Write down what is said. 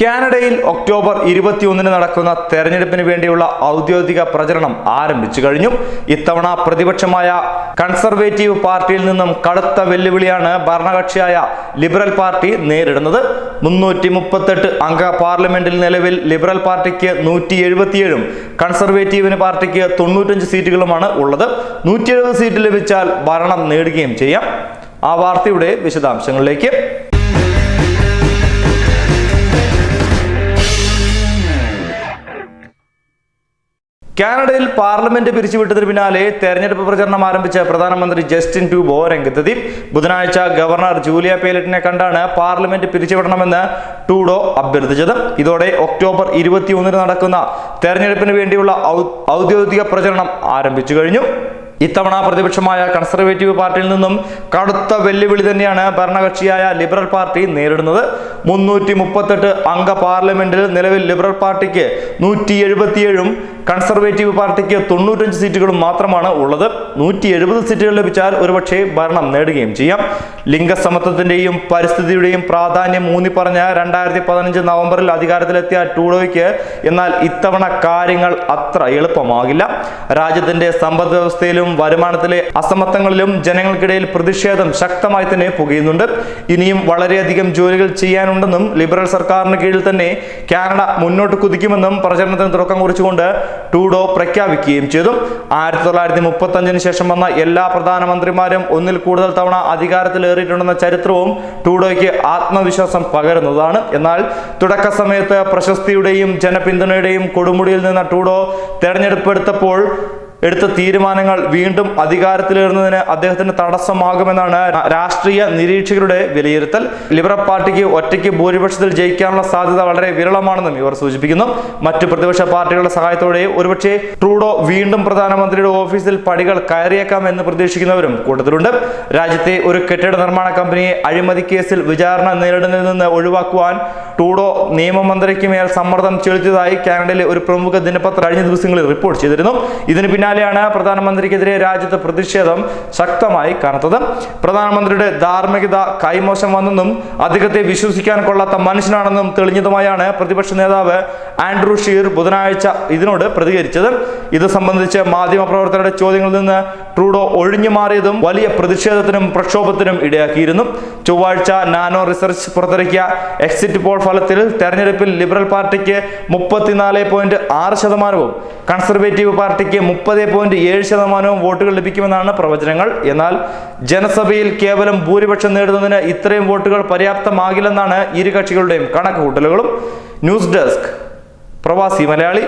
കാനഡയിൽ ഒക്ടോബർ ഇരുപത്തിയൊന്നിന് നടക്കുന്ന തെരഞ്ഞെടുപ്പിന് വേണ്ടിയുള്ള ഔദ്യോഗിക പ്രചരണം ആരംഭിച്ചു കഴിഞ്ഞു. ഇത്തവണ പ്രതിപക്ഷമായ കൺസർവേറ്റീവ് പാർട്ടിയിൽ നിന്നും കടുത്ത വെല്ലുവിളിയാണ് ഭരണകക്ഷിയായ ലിബറൽ പാർട്ടി നേരിടുന്നത്. മുന്നൂറ്റി മുപ്പത്തെട്ട് അംഗ പാർലമെന്റിൽ നിലവിൽ ലിബറൽ പാർട്ടിക്ക് നൂറ്റി എഴുപത്തിയേഴും കൺസർവേറ്റീവിന് പാർട്ടിക്ക് തൊണ്ണൂറ്റഞ്ച് സീറ്റുകളുമാണ് ഉള്ളത്. നൂറ്റി എഴുപത് സീറ്റ് ലഭിച്ചാൽ ഭരണം നേടുകയും ചെയ്യാം. ആ വാർത്തയുടെ വിശദാംശങ്ങളിലേക്ക്. കാനഡയിൽ പാർലമെന്റ് പിരിച്ചുവിട്ടതിന് പിന്നാലെ തെരഞ്ഞെടുപ്പ് പ്രചരണം ആരംഭിച്ച പ്രധാനമന്ത്രി ജസ്റ്റിൻ ട്യൂബോ രംഗത്തെത്തി. ബുധനാഴ്ച ഗവർണർ ജൂലിയ പേലറ്റിനെ കണ്ടാണ് പാർലമെന്റ് പിരിച്ചുവിടണമെന്ന് ടൂഡോ അഭ്യർത്ഥിച്ചത്. ഇതോടെ ഒക്ടോബർ ഇരുപത്തിയൊന്നിന് നടക്കുന്ന തെരഞ്ഞെടുപ്പിന് വേണ്ടിയുള്ള ഔദ്യോഗിക പ്രചരണം ആരംഭിച്ചു കഴിഞ്ഞു. ഇത്തവണ പ്രതിപക്ഷമായ കൺസർവേറ്റീവ് പാർട്ടിയിൽ നിന്നും കടുത്ത വെല്ലുവിളി തന്നെയാണ് ഭരണകക്ഷിയായ ലിബറൽ പാർട്ടി നേരിടുന്നത്. മുന്നൂറ്റി മുപ്പത്തെട്ട് അംഗ പാർലമെന്റിൽ നിലവിൽ ലിബറൽ പാർട്ടിക്ക് നൂറ്റി എഴുപത്തിയേഴും കൺസർവേറ്റീവ് പാർട്ടിക്ക് തൊണ്ണൂറ്റഞ്ച് സീറ്റുകളും മാത്രമാണ് ഉള്ളത്. നൂറ്റി എഴുപത് സീറ്റുകൾ ലഭിച്ചാൽ ഒരുപക്ഷെ ഭരണം നേടുകയും ചെയ്യാം. ലിംഗസമത്വത്തിന്റെയും പരിസ്ഥിതിയുടെയും പ്രാധാന്യം ഊന്നി പറഞ്ഞ രണ്ടായിരത്തി പതിനഞ്ച് നവംബറിൽ അധികാരത്തിലെത്തിയ ടൂഡോയ്ക്ക് എന്നാൽ ഇത്തവണ കാര്യങ്ങൾ അത്ര എളുപ്പമാകില്ല. രാജ്യത്തിന്റെ സമ്പദ് വ്യവസ്ഥയിലും വരുമാനത്തിലെ അസമത്വങ്ങളിലും ജനങ്ങൾക്കിടയിൽ പ്രതിഷേധം ശക്തമായി തന്നെ പുകയുന്നുണ്ട്. ഇനിയും വളരെയധികം ജോലികൾ ചെയ്യാനുണ്ടെന്നും ലിബറൽ സർക്കാരിന് കീഴിൽ തന്നെ കാനഡ മുന്നോട്ട് കുതിക്കുമെന്നും പ്രചരണത്തിന് തുടക്കം കുറിച്ചുകൊണ്ട് ടൂഡോ പ്രഖ്യാപിക്കുകയും ചെയ്തു. ആയിരത്തി തൊള്ളായിരത്തി മുപ്പത്തി അഞ്ചിന് ശേഷം വന്ന എല്ലാ പ്രധാനമന്ത്രിമാരും ഒന്നിൽ കൂടുതൽ തവണ അധികാരത്തിലേറിയിട്ടുണ്ടെന്ന ചരിത്രവും ടൂഡോയ്ക്ക് ആത്മവിശ്വാസം പകരുന്നതാണ്. എന്നാൽ തുടക്ക സമയത്ത് പ്രശസ്തിയുടെയും ജനപിന്തുണയുടെയും കൊടുമുടിയിൽ നിന്ന് ടൂഡോ തെരഞ്ഞെടുപ്പ് എടുത്തപ്പോൾ എടുത്ത തീരുമാനങ്ങൾ വീണ്ടും അധികാരത്തിലേറുന്നതിന് അദ്ദേഹത്തിന് തടസ്സമാകുമെന്നാണ് രാഷ്ട്രീയ നിരീക്ഷകരുടെ വിലയിരുത്തൽ. ലിബറൽ പാർട്ടിക്ക് ഒറ്റയ്ക്ക് ഭൂരിപക്ഷത്തിൽ ജയിക്കാനുള്ള സാധ്യത വളരെ വിരളമാണെന്നും ഇവർ സൂചിപ്പിക്കുന്നു. മറ്റു പ്രതിപക്ഷ പാർട്ടികളുടെ സഹായത്തോടെ ഒരുപക്ഷെ ട്രൂഡോ വീണ്ടും പ്രധാനമന്ത്രിയുടെ ഓഫീസിൽ പടികൾ കയറിയേക്കാം എന്ന് പ്രതീക്ഷിക്കുന്നവരും കൂട്ടത്തിലുണ്ട്. രാജ്യത്തെ ഒരു കെട്ടിട നിർമ്മാണ കമ്പനിയെ അഴിമതി കേസിൽ വിചാരണ നേരിടുന്നതിൽ നിന്ന് ഒഴിവാക്കുവാൻ ടൂഡോ നിയമമന്ത്രിക്ക് മേൽ സമ്മർദ്ദം ചെലുത്തിയതായി കാനഡയിലെ ഒരു പ്രമുഖ ദിനപത്രം കഴിഞ്ഞ ദിവസങ്ങളിൽ റിപ്പോർട്ട് ചെയ്തിരുന്നു. ഇതിന് പിന്നാലെയാണ് പ്രധാനമന്ത്രിക്കെതിരെ രാജ്യത്ത് പ്രതിഷേധം ശക്തമായി കനത്തത്. പ്രധാനമന്ത്രിയുടെ ധാർമ്മികത കൈമോശം വന്നെന്നും അദ്ദേഹത്തെ വിശ്വസിക്കാൻ കൊള്ളാത്ത മനുഷ്യനാണെന്നും തെളിഞ്ഞതുമായാണ് പ്രതിപക്ഷ നേതാവ് ആൻഡ്രൂ ഷീർ ബുധനാഴ്ച ഇതിനോട് പ്രതികരിച്ചത്. ഇത് സംബന്ധിച്ച് മാധ്യമപ്രവർത്തകരുടെ ചോദ്യങ്ങളിൽ നിന്ന് ട്രൂഡോ ഒഴിഞ്ഞു മാറിയതും വലിയ പ്രതിഷേധത്തിനും പ്രക്ഷോഭത്തിനും ഇടയാക്കിയിരുന്നു. ചൊവ്വാഴ്ച നാനോ റിസർച്ച് പുറത്തിറക്കിയ എക്സിറ്റ് പോൾ ഫലത്തിൽ തെരഞ്ഞെടുപ്പിൽ ലിബറൽ പാർട്ടിക്ക് മുപ്പത്തിനാല് പോയിന്റ് ആറ് ശതമാനവും കൺസർവേറ്റീവ് പാർട്ടിക്ക് മുപ്പത് പോയിന്റ് ഏഴ് ശതമാനവും വോട്ടുകൾ ലഭിക്കുമെന്നാണ് പ്രവചനങ്ങൾ. എന്നാൽ ജനസഭയിൽ കേവലം ഭൂരിപക്ഷം നേടുന്നതിന് ഇത്രയും വോട്ടുകൾ പര്യാപ്തമാകില്ലെന്നാണ് ഇരു കക്ഷികളുടെയും കണക്കുകൂട്ടലുകളും. ന്യൂസ് ഡെസ്ക് പ്രവാസി മലയാളി.